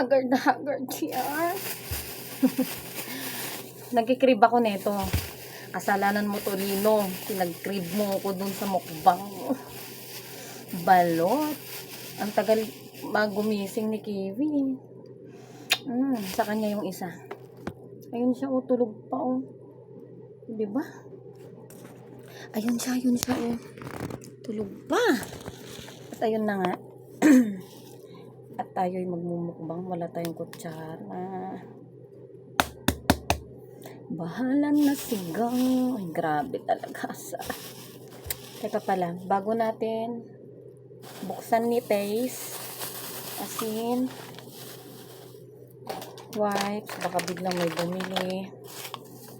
Haggard na haggard siya. Nagkikrib ako nito. Kasalanan mo to, Lino. Pinagkrib mo ako dun sa mukbang. Balot. Ang tagal magumising ni Kiwi. Mm, sa kanya yung isa. Ayun siya, oh, tulog pa, oh. Di ba? Ayun siya, ayun siya, oh. Tulog pa. At ayun na nga. At tayo'y magmumukbang. Wala tayong kutsara. Bahalan na sigang. Ay, grabe talaga sa... Teka pala, bago natin buksan ni Taste, asin, wipes, baka biglang may bumili.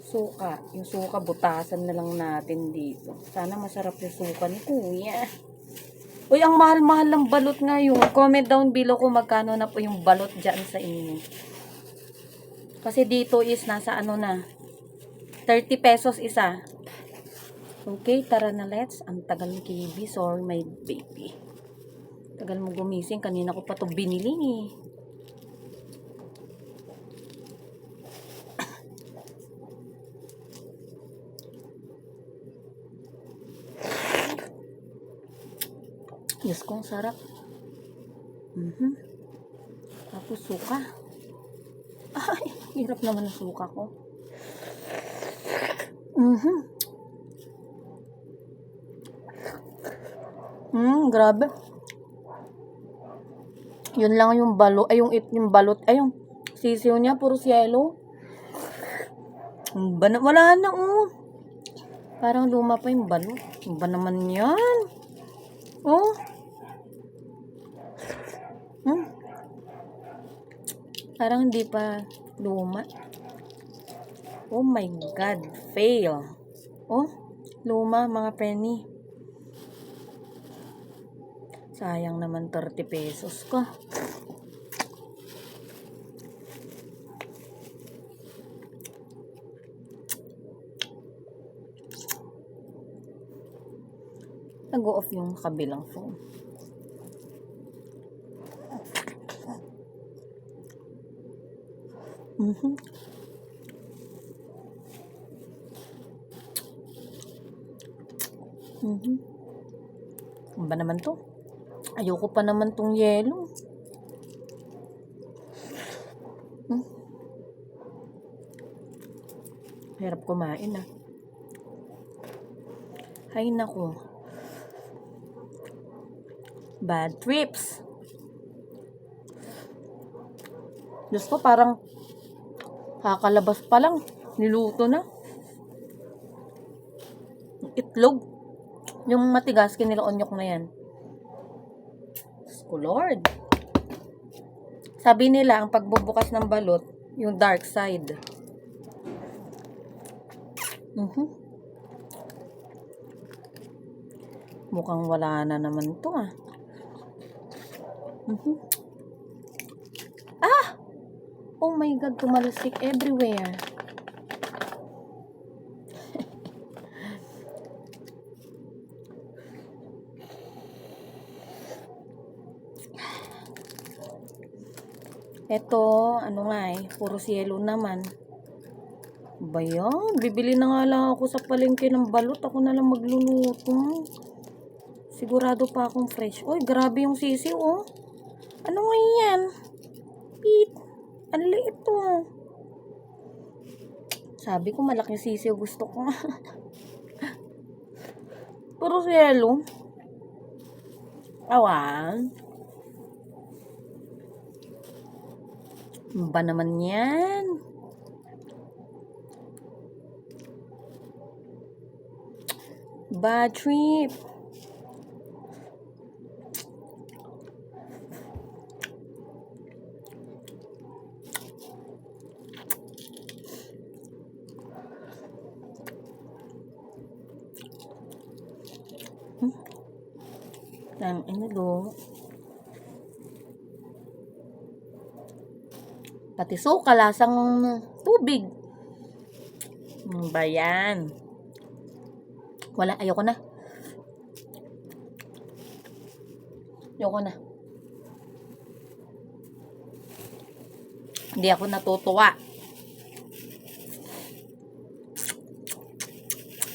Suka. Yung suka, butasan na lang natin dito. Sana masarap yung suka ni Kuya. Uy, ang mahal-mahal ng balot ngayon. Comment down below kung magkano na po yung balot dyan sa inyo. Kasi dito is nasa ano na. 30 pesos isa. Okay, tara na let's. Ang tagal ni KB. Sorry, my baby. Tagal mo gumising. Kanina ko pa to binili eh. Diyos ko, ang sarap. Mhm. Tapos suka. Ay, hirap naman ang suka ko. Mhm. Hmm, grabe. Yun lang yung balot, ay yung, it- yung balot, ay yung sisiw niya, puro yellow. Ba wala na, oh. Parang luma pa yung balot. Ba naman yan? Oh. Parang hindi pa luma. Oh my God. Fail. Oh. Luma, mga penny. Sayang naman 30 pesos ko. Nag-off yung kabilang phone. Mhm. Mhm. Ano ba naman to? Ayoko pa naman tong yellow. Hmm. Hirap kumain ah. Hay nako. Bad trips. Diyos ko, parang kakalabas pa lang. Niluto na. Itlog. Yung matigas, kinilaonyok na yan. Ko, Lord. Sabi nila, ang pagbubukas ng balot, yung dark side. Mhm. Mukhang wala na naman to ah. Mhm. Ah! Oh my God, tumalsik everywhere. Ito, ano nga eh, puro yellow naman. Ba yan? Bibili na nga lang ako sa palengke ng balot. Ako na lang magluluto. Sigurado pa akong fresh. Uy, grabe yung sisiw, oh. Ano nga yan? Pete, ang liit to. Sabi ko, malaking sisiw gusto ko. Puro yellow. Awan. Ba naman yan? Bad trip. Hmm? Ang ano do? Pati suka, lasang tubig. Ano ba yan? Wala, ayoko na. Ayoko na. Hindi ako natutuwa.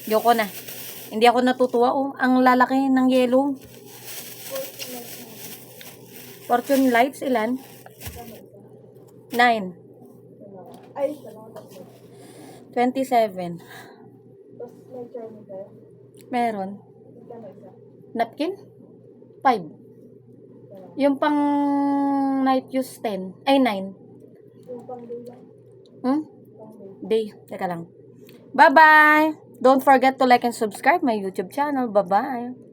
Yoko na. Hindi ako natutuwa oh. Ang lalaki ng yellow. Fortune lights ilan? Nine. Ay, dalawa tatlo. 27. Tapos may charm tayo. Meron. Napkin? 5. Yung pang night use 10. Ay, 9. Yung pang day. Hmm? Day. Teka lang. Bye-bye! Don't forget to like and subscribe my YouTube channel. Bye-bye!